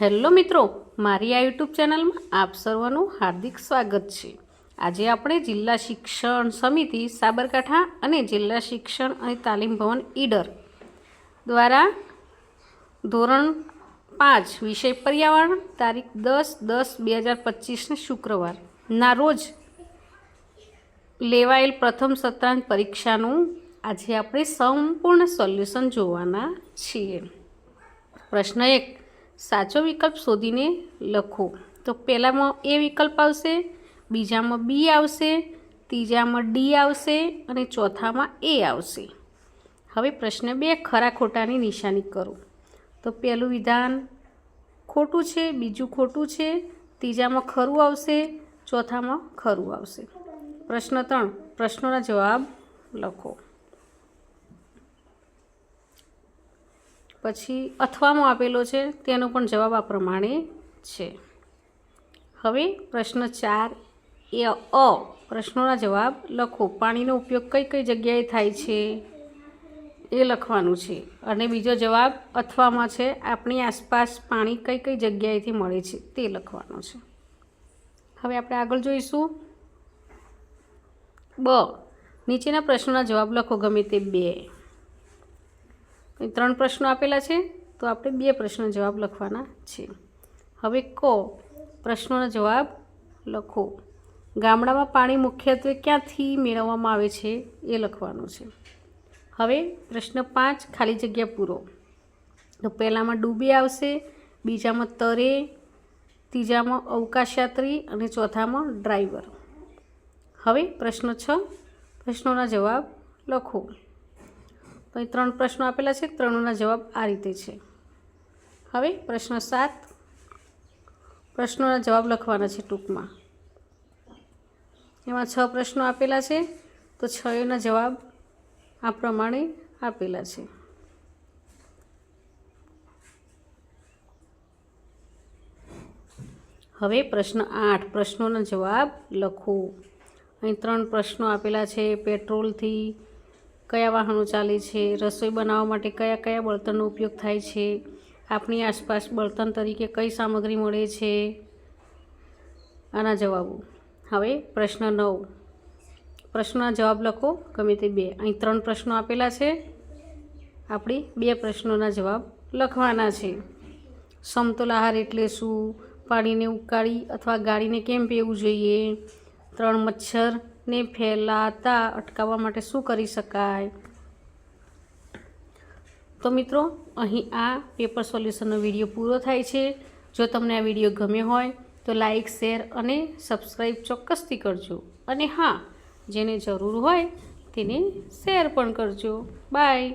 Hello મિત્રો, મારી આ યુટ્યુબ ચેનલમાં આપ સર્વનું હાર્દિક સ્વાગત છે. આજે આપણે જિલ્લા શિક્ષણ સમિતિ સાબરકાંઠા અને જિલ્લા શિક્ષણ અને તાલીમ ભવન ઈડર દ્વારા ધોરણ પાંચ વિષય પર્યાવરણ તારીખ દસ દસ બે હજાર પચીસને શુક્રવારના રોજ લેવાયેલ પ્રથમ સત્રાંત પરીક્ષાનું આજે આપણે સંપૂર્ણ સોલ્યુશન જોવાના છીએ. પ્રશ્ન એક સાચો વિકલ્પ શોધીને લખો. તો પહેલામાં એ વિકલ્પ આવશે, બીજામાં બી આવશે, ત્રીજામાં ડી આવશે અને ચોથામાં એ આવશે. હવે પ્રશ્ન બે, ખરા ખોટાની નિશાની કરો. તો પહેલું વિધાન ખોટું છે, બીજું ખોટું છે, ત્રીજામાં ખરું આવશે, ચોથામાં ખરું આવશે. પ્રશ્ન ત્રણ, પ્રશ્નોના જવાબ લખો. પછી અથવામાં આપેલો છે, તેનો પણ જવાબ આ પ્રમાણે છે. હવે પ્રશ્ન ચાર એ અ પ્રશ્નોના જવાબ લખો. પાણીનો ઉપયોગ કઈ કઈ જગ્યાએ થાય છે એ લખવાનું છે. અને બીજો જવાબ અથવામાં છે, આપણી આસપાસ પાણી કઈ કઈ જગ્યાએથી મળે છે તે લખવાનું છે. હવે આપણે આગળ જોઈશું. બ. નીચેના પ્રશ્નોના જવાબ લખો ગમે તે બે. ત્રણ પ્રશ્નો આપેલા છે, તો આપણે બે પ્રશ્નો જવાબ લખવાના છે. હવે કો, પ્રશ્નોનો જવાબ લખો. ગામડામાં પાણી મુખ્યત્વે ક્યાંથી મેળવવામાં આવે છે, એ લખવાનું છે. હવે પ્રશ્ન પાંચ, ખાલી જગ્યા પૂરો. તો પહેલાંમાં ડૂબી આવશે, બીજામાં તરે, ત્રીજામાં અવકાશયાત્રી અને ચોથામાં ડ્રાઈવર. હવે પ્રશ્ન છ, પ્રશ્નોના જવાબ લખો. તો અહીં ત્રણ પ્રશ્નો આપેલા છે, ત્રણોના જવાબ આ રીતે છે. હવે પ્રશ્ન સાત. પ્રશ્નોના જવાબ લખવાના છે ટૂંકમાં. એમાં છ પ્રશ્નો આપેલા છે, તો છના જવાબ આ પ્રમાણે આપેલા છે. હવે પ્રશ્ન આઠ. પ્રશ્નોના જવાબ લખો. અહીં ત્રણ પ્રશ્નો આપેલા છે, પેટ્રોલથી કયા વાહનો ચાલે છે, રસોઈ બનાવવા માટે કયા કયા બળતણનો ઉપયોગ થાય છે, આપણી આસપાસ બળતણ તરીકે કઈ સામગ્રી મળે છે? આના જવાબો. હવે પ્રશ્ન નવ. પ્રશ્નના જવાબ લખો. ગમે તે બે. અહીં ત્રણ પ્રશ્નો આપેલા છે. આપણે બે પ્રશ્નોના જવાબ લખવાના છે. સમતોલ આહાર એટલે શું? પાણીને ઉકાળી અથવા ગાળીને કેમ પીવું જોઈએ? ત્રણ મચ્છરને ફેલાતા અટકાવવા માટે શું કરી શકાય? તો મિત્રો, અહીં આ પેપર સોલ્યુશનનો વીડિયો પૂરો થાય છે. જો તમને આ વીડિયો ગમ્યો હોય, તો લાઈક, શેર અને સબસ્ક્રાઈબ ચોક્કસથી કરજો. અને હા, જેને જરૂર હોય, તેને શેર પણ કરજો. બાય.